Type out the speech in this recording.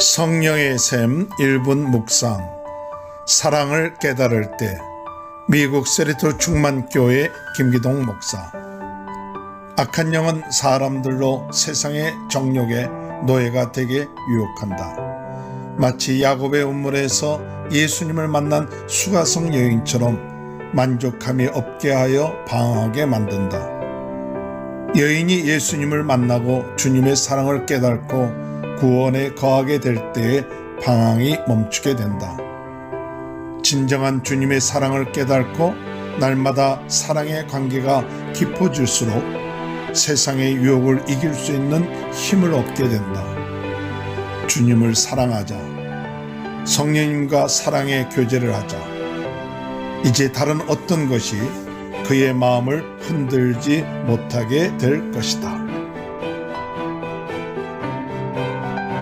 성령의 샘 1분 묵상 사랑을 깨달을 때 미국 세리토 충만교회 김기동 목사 악한 영은 사람들로 세상의 정욕의 노예가 되게 유혹한다. 마치 야곱의 운물에서 예수님을 만난 수가성 여인처럼 만족함이 없게 하여 방황하게 만든다. 여인이 예수님을 만나고 주님의 사랑을 깨닫고 구원에 거하게 될 때에 방황이 멈추게 된다. 진정한 주님의 사랑을 깨닫고 날마다 사랑의 관계가 깊어질수록 세상의 유혹을 이길 수 있는 힘을 얻게 된다. 주님을 사랑하자. 성령님과 사랑의 교제를 하자. 이제 다른 어떤 것이 그의 마음을 흔들지 못하게 될 것이다.